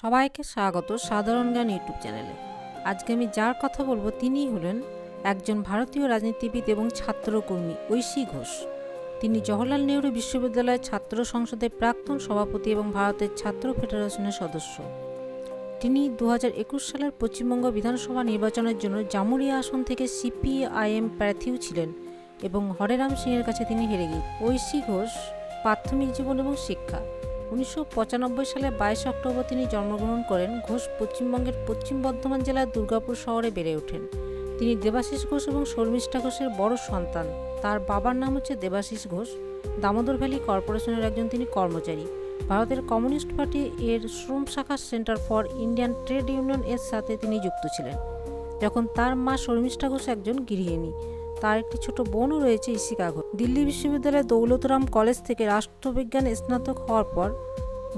সবাইকে স্বাগত সাধারণ জ্ঞান ইউটিউব চ্যানেলে। আজকে আমি যার কথা বলব তিনিই হলেন একজন ভারতীয় রাজনীতিবিদ এবং ছাত্রকর্মী ঐশী ঘোষ। তিনি জওহরলাল নেহরু বিশ্ববিদ্যালয়ের ছাত্র সংসদের প্রাক্তন সভাপতি এবং ভারতের ছাত্র ফেডারেশনের সদস্য। তিনি দু হাজার একুশ সালের পশ্চিমবঙ্গ বিধানসভা নির্বাচনের জন্য জামুরিয়া আসন থেকে সিপিআইএম প্রার্থীও ছিলেন এবং হরেরাম সিংয়ের কাছে তিনি হেরে গিয়ে ঐশী ঘোষ প্রাথমিক জীবন এবং শিক্ষা। উনিশশো পঁচানব্বই সালে বাইশ অক্টোবর তিনি জন্মগ্রহণ করেন। ঘোষ পশ্চিমবঙ্গের পশ্চিম বর্ধমান জেলার দুর্গাপুর শহরে বেড়ে ওঠেন। তিনি দেবাশিস ঘোষ এবং শর্মিষ্ঠা ঘোষের বড় সন্তান। তার বাবার নাম হচ্ছে দেবাশিস ঘোষ। দামোদর ভ্যালি কর্পোরেশনের একজন তিনি কর্মচারী। ভারতের কমিউনিস্ট পার্টি এর শ্রম শাখা centre for Indian trade union এর সাথে তিনি যুক্ত ছিলেন। যখন তার মা শর্মিষ্ঠা ঘোষ একজন গৃহিণী। তার একটি ছোট বোনও রয়েছে ইশিকা দিল্লি বিশ্ববিদ্যালয়ের দৌলতরাম কলেজ থেকে রাষ্ট্রবিজ্ঞানে স্নাতক হওয়ার পর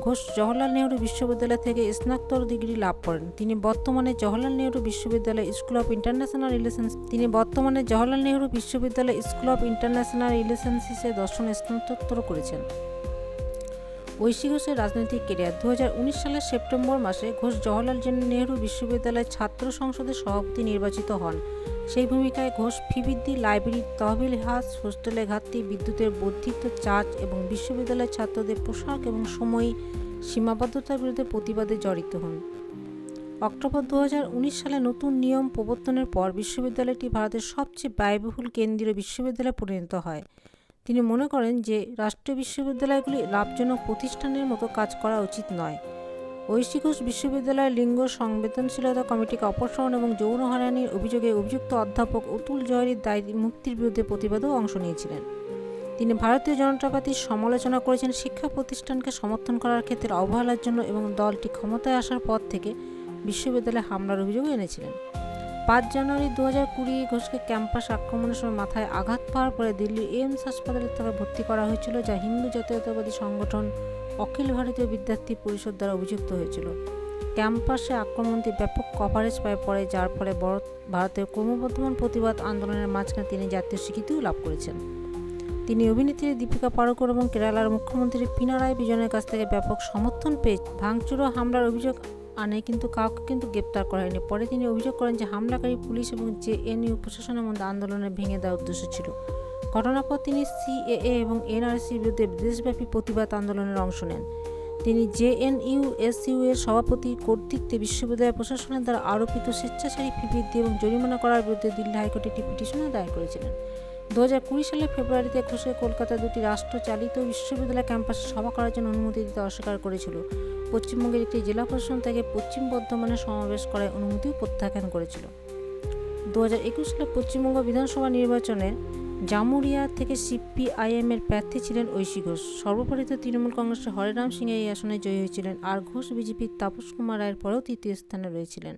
ঘোষ জওহরলাল নেহরু বিশ্ববিদ্যালয় থেকে স্নাতক ডিগ্রি লাভ করেন। তিনি বর্তমানে জওহরলাল নেহরু বিশ্ববিদ্যালয় স্কুল অফ ইন্টারন্যাশনাল রিলেশনস তিনি বর্তমানে জওহরলাল নেহরু বিশ্ববিদ্যালয় স্কুল অফ ইন্টারন্যাশনাল রিলেশনসিসে দর্শন স্নাতকোত্তর করেছেন। ঐশী ঘোষের রাজনৈতিক কেরিয়ার দু হাজার উনিশ সালের সেপ্টেম্বর মাসে ঘোষ জওহরলাল নেহরু বিশ্ববিদ্যালয়ের ছাত্র সংসদের সভাপতি নির্বাচিত হন। সেই ভূমিকায় ঘোষ ফি বৃদ্ধি লাইব্রেরি তহবিল হ্রাস হোস্টেলে ঘাটতি, বিদ্যুতের বর্ধিত চার্জ এবং বিশ্ববিদ্যালয়ের ছাত্রদের পোশাক এবং সময় সীমাবদ্ধতার বিরুদ্ধে প্রতিবাদে জড়িত হন। অক্টোবর দু হাজার উনিশ সালে নতুন নিয়ম প্রবর্তনের পর বিশ্ববিদ্যালয়টি ভারতের সবচেয়ে ব্যয়বহুল কেন্দ্রীয় বিশ্ববিদ্যালয়ে পরিণত হয়। তিনি মনে করেন যে, রাষ্ট্রীয় বিশ্ববিদ্যালয়গুলি লাভজনক প্রতিষ্ঠানের মতো কাজ করা উচিত নয়। ঐশী ঘোষ বিশ্ববিদ্যালয়ের লিঙ্গ সংবেদনশীলতা কমিটিকে অপসারণ এবং যৌন হয়রানির অভিযোগে অভিযুক্ত অধ্যাপক অতুল জয়ের দায় মুক্তির বিরুদ্ধে প্রতিবাদেও অংশ নিয়েছিলেন। তিনি ভারতীয় জনতা পার্টির সমালোচনা করেছেন শিক্ষা প্রতিষ্ঠানকে সমর্থন করার ক্ষেত্রে অবহেলার জন্য এবং দলটি ক্ষমতায় আসার পর থেকে বিশ্ববিদ্যালয়ে হামলার অভিযোগও এনেছিলেন। পাঁচ জানুয়ারি দু হাজার কুড়ি ঘোষকে ক্যাম্পাস আক্রমণের সময় মাথায় আঘাত পাওয়ার পরে দিল্লির এইমস হাসপাতালে তাকে ভর্তি করা হয়েছিল যা হিন্দু জাতীয়তাবাদী সংগঠন অখিল ভারতীয় বিদ্যার্থী পরিষদ দ্বারা অভিযুক্ত হয়েছিল। ক্যাম্পাসে আক্রমণটি ব্যাপক কভারেজ পায় পরে, যার ফলে ভারতের ক্রমবর্ধমান প্রতিবাদ আন্দোলনের মাঝখানে তিনি জাতীয় স্বীকৃতিও লাভ করেছেন। তিনি অভিনেত্রী দীপিকা পাড়ুকর এবং কেরালার মুখ্যমন্ত্রী পিনারায় বিজনের কাছ থেকে ব্যাপক সমর্থন পেয়ে ভাঙচুর ও হামলার অভিযোগ আনে, কিন্তু কাউকে কিন্তু গ্রেপ্তার করা হয়নি। পরে তিনি অভিযোগ করেন যে, হামলাকারী পুলিশ এবং জেএনইউ প্রশাসনের মধ্যে আন্দোলনে ভেঙে দেওয়ার উদ্দেশ্য ছিল। ঘটনার পর তিনি সিএএ এবং এনআরসির বিরুদ্ধে দেশব্যাপী প্রতিবাদ আন্দোলনের অংশ নেন। তিনি জেএনইউ এসইউ এর সভাপতি কর্তৃত্বে বিশ্ববিদ্যালয় প্রশাসনের দ্বারা আরোপিত স্বেচ্ছাচারী ফি বৃদ্ধি এবং জরিমানা করার বিরুদ্ধে দিল্লি হাইকোর্টে একটি পিটিশনও দায়ের করেছিলেন। দু হাজার কুড়ি সালের ফেব্রুয়ারিতে ঘোষে কলকাতায় দুটি রাষ্ট্রচালিত বিশ্ববিদ্যালয় ক্যাম্পাসে সভা করার জন্য অনুমতি দিতে অস্বীকার করেছিল। পশ্চিমবঙ্গের একটি জেলা প্রশাসন থেকে পশ্চিম বর্ধমানে সমাবেশ করার অনুমতিও প্রত্যাখ্যান করেছিল। দু হাজার একুশ সালে পশ্চিমবঙ্গ বিধানসভা নির্বাচনের জামুরিয়া থেকে সিপিআইএম এর প্রার্থী ছিলেন ঐশী ঘোষ। সর্বপরিত তৃণমূল কংগ্রেসের হরেরাম সিং এই আসনে জয়ী হয়েছিলেন। আর ঘোষ বিজেপির তাপস কুমার রায়ের পরেও তৃতীয় স্থানে রয়েছিলেন।